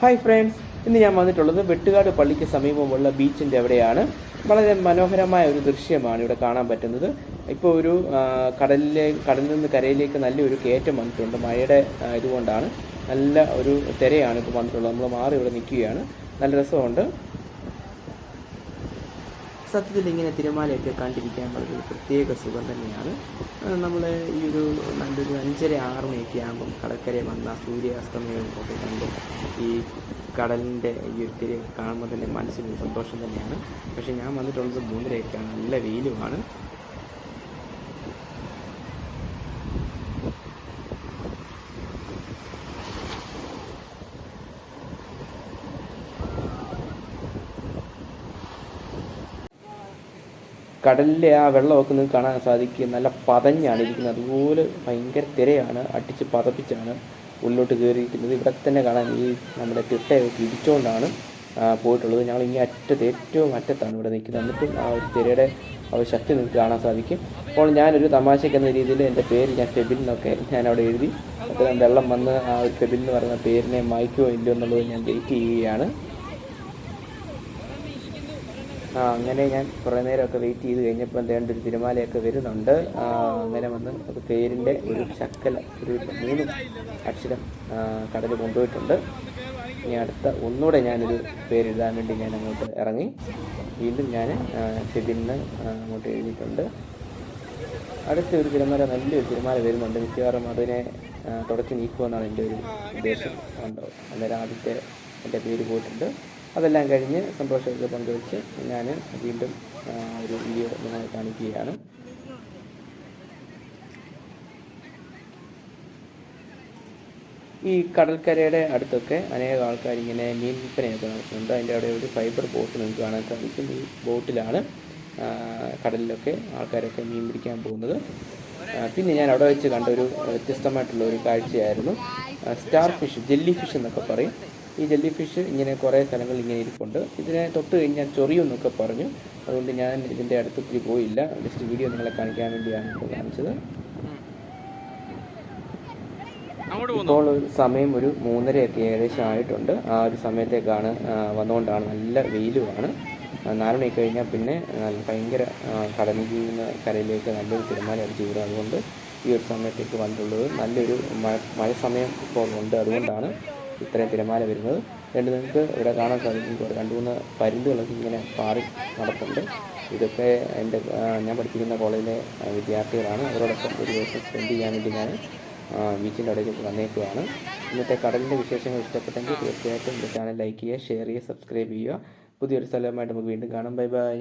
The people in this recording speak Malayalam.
ഹായ് ഫ്രണ്ട്സ് ഇന്ന് ഞാൻ വന്നിട്ടുള്ളത് വെട്ടുകാട് പള്ളിക്ക് സമീപമുള്ള ബീച്ചിന്റെ അവിടെയാണ്. വളരെ മനോഹരമായ ഒരു ദൃശ്യമാണ് ഇവിടെ കാണാൻ പറ്റുന്നത്. ഇപ്പോൾ ഒരു കടലിലെ കടലിൽ നിന്ന് കരയിലേക്ക് നല്ലൊരു കയറ്റം വന്നിട്ടുണ്ട്. മഴയുടെ ഇതുകൊണ്ടാണ്. നല്ല ഒരു തിരയാണ് ഇപ്പോൾ വന്നിട്ടുള്ളത്. നമ്മൾ മാറി ഇവിടെ നിൽക്കുകയാണ്. നല്ല രസമുണ്ട്. സത്യത്തിൽ ഇങ്ങനെ തിരമാലയൊക്കെ കണ്ടിരിക്കാൻ വളരെ പ്രത്യേക സുഖം തന്നെയാണ്. നമ്മൾ ഈ ഒരു നല്ലൊരു അഞ്ചര ആറ് മണിയൊക്കെ ആകുമ്പം കടക്കരെ വന്ന സൂര്യാസ്തമയവും ഒക്കെ കണ്ടും. ഈ കടലിന്റെ ഈ ഒരു തിരി കാണുമ്പോൾ തന്നെ മനസ്സിനൊരു സന്തോഷം തന്നെയാണ്. പക്ഷേ ഞാൻ വന്നിട്ടുള്ളത് മൂന്നരയൊക്കെയാണ് നല്ല വെയിലുമാണ്. കടലിലെ ആ വെള്ളമൊക്കെ നിങ്ങൾക്ക് കാണാൻ സാധിക്കും. നല്ല പതഞ്ഞാണ് ഇരിക്കുന്നത്. അതുപോലെ ഭയങ്കര തിരയാണ്. അടിച്ച് പതപ്പിച്ചാണ് ഉള്ളിലോട്ട് കയറിയിരിക്കുന്നത്. ഇവിടെ തന്നെ കാണാൻ ഈ നമ്മുടെ തിട്ടയൊക്കെ ഇടിച്ചുകൊണ്ടാണ് പോയിട്ടുള്ളത്. ഞങ്ങൾ ഇനി അറ്റത്ത് ഏറ്റവും അറ്റത്താണ് ഇവിടെ നിൽക്കുന്നത്. എന്നിട്ടും ആ ഒരു തിരയുടെ ആ ശക്തി നിങ്ങൾക്ക് കാണാൻ സാധിക്കും. അപ്പോൾ ഞാനൊരു തമാശയ്ക്ക് എന്ന രീതിയിൽ എന്റെ പേര് ഞാൻ ഫെബിൻ എന്നൊക്കെ ഞാൻ അവിടെ എഴുതി. അത്രയും വെള്ളം വന്ന് ആ ഒരു ഫെബിൻ എന്ന് പറയുന്ന പേരിനെ മായ്ക്കുമോ ഇല്ലയോ എന്നുള്ളത് ഞാൻ വെയിറ്റ് ചെയ്യുകയാണ്. അങ്ങനെ ഞാൻ കുറേ നേരമൊക്കെ വെയിറ്റ് ചെയ്ത് കഴിഞ്ഞപ്പോൾ എന്താണ്ട് ഒരു തിരമാലയൊക്കെ വരുന്നുണ്ട്. അങ്ങനെ വന്ന് അത് പേരിന്റെ ഒരു ശക്കല ഒരു മൂന്ന് അക്ഷരം കടൽ കൊണ്ടുപോയിട്ടുണ്ട്. ഇനി അടുത്ത ഒന്നുകൂടെ ഞാനൊരു പേരെഴുതാൻ വേണ്ടി ഞാൻ അങ്ങോട്ട് ഇറങ്ങി. വീണ്ടും ഞാൻ ഷെബിന്ന് അങ്ങോട്ട് എഴുതിയിട്ടുണ്ട്. അടുത്ത ഒരു തിരമാല നല്ലൊരു തിരമാല വരുന്നുണ്ട്. മിക്കവാറും അതിനെ തുടച്ചു നീക്കുമെന്നാണ് എന്റെ ഒരു ഉദ്ദേശം. ഉണ്ടോ? അന്നേരം ആദ്യത്തെ എന്റെ പേര് പോയിട്ടുണ്ട്. അതെല്ലാം കഴിഞ്ഞ് സന്തോഷമൊക്കെ പങ്കുവെച്ച് ഞാൻ വീണ്ടും ഒരു വീഡിയോ നിങ്ങളെ കാണിക്കുകയാണ്. ഈ കടൽക്കരയുടെ അടുത്തൊക്കെ അനേകം ആൾക്കാർ ഇങ്ങനെ മീൻ വിൽപ്പനയൊക്കെ നടത്തുന്നുണ്ട്. അതിന്റെ അവിടെ ഒരു ഫൈബർ ബോട്ട് നിങ്ങൾക്ക് കാണാൻ സാധിക്കും. ഈ ബോട്ടിലാണ് കടലിലൊക്കെ ആൾക്കാരൊക്കെ മീൻ പിടിക്കാൻ പോകുന്നത്. പിന്നെ ഞാൻ അവിടെ വെച്ച് കണ്ട ഒരു വ്യത്യസ്തമായിട്ടുള്ള ഒരു കാഴ്ചയായിരുന്നു. സ്റ്റാർ ഫിഷ് ജെല്ലി ഫിഷ് എന്നൊക്കെ പറയും. ഈ ജെല്ലി ഫിഷ് ഇങ്ങനെ കുറേ സ്ഥലങ്ങളിൽ ഇങ്ങനെ ഇരിപ്പുണ്ട്. ഇതിനെ തൊട്ട് കഴിഞ്ഞാൽ ചൊറിയും എന്നൊക്കെ പറഞ്ഞു. അതുകൊണ്ട് ഞാൻ ഇതിന്റെ അടുത്തൊത്തിരി പോയില്ല. ജസ്റ്റ് വീഡിയോ നിങ്ങളെ കാണിക്കാൻ വേണ്ടിയാണ് ഇപ്പോൾ കാണിച്ചത്. ഇപ്പോൾ ഒരു സമയം ഒരു മൂന്നരയൊക്കെ ഏകദേശം ആയിട്ടുണ്ട്. ആ ഒരു സമയത്തേക്കാണ് വന്നുകൊണ്ടാണ് നല്ല വെയിലുമാണ്. നാലുമണി നാല് മണി കഴിഞ്ഞാൽ പിന്നെ നല്ല ഭയങ്കര കടലിൽ നിന്ന് കരയിലേക്ക് നല്ലൊരു തിരമാല അടിച്ചു വിടും അതുകൊണ്ട് ഈ ഒരു സമയത്തേക്ക് വന്നിട്ടുള്ളത്. നല്ലൊരു മഴ മഴ സമയം ഇപ്പോൾ ഉണ്ട്. അതുകൊണ്ടാണ് ഇത്രയും തിരമാല വരുന്നത്. രണ്ട് നിങ്ങൾക്ക് ഇവിടെ കാണാൻ സാധിക്കും. രണ്ട് മൂന്ന് പരുന്തുകളൊക്കെ ഇങ്ങനെ പാറി നടക്കുന്നുണ്ട് ഇതൊക്കെ എന്റെ ഞാൻ പഠിപ്പിക്കുന്ന കോളേജിലെ വിദ്യാർത്ഥികളാണ്. അവരോടൊപ്പം ഒരു ദിവസം സ്പെൻഡ് ചെയ്യാൻ വേണ്ടി ഞാൻ ബീച്ചിന്റെ അവിടേക്ക് വന്നേക്കുവാണ്. ഇന്നത്തെ കടലിന്റെ വിശേഷങ്ങൾ ഇഷ്ടപ്പെട്ടെങ്കിൽ തീർച്ചയായിട്ടും എന്റെ ചാനൽ ലൈക്ക് ചെയ്യുക ഷെയർ ചെയ്യുക സബ്സ്ക്രൈബ് ചെയ്യുക. പുതിയൊരു സ്ഥലമായിട്ട് നമുക്ക് വീണ്ടും കാണാം. Bye bye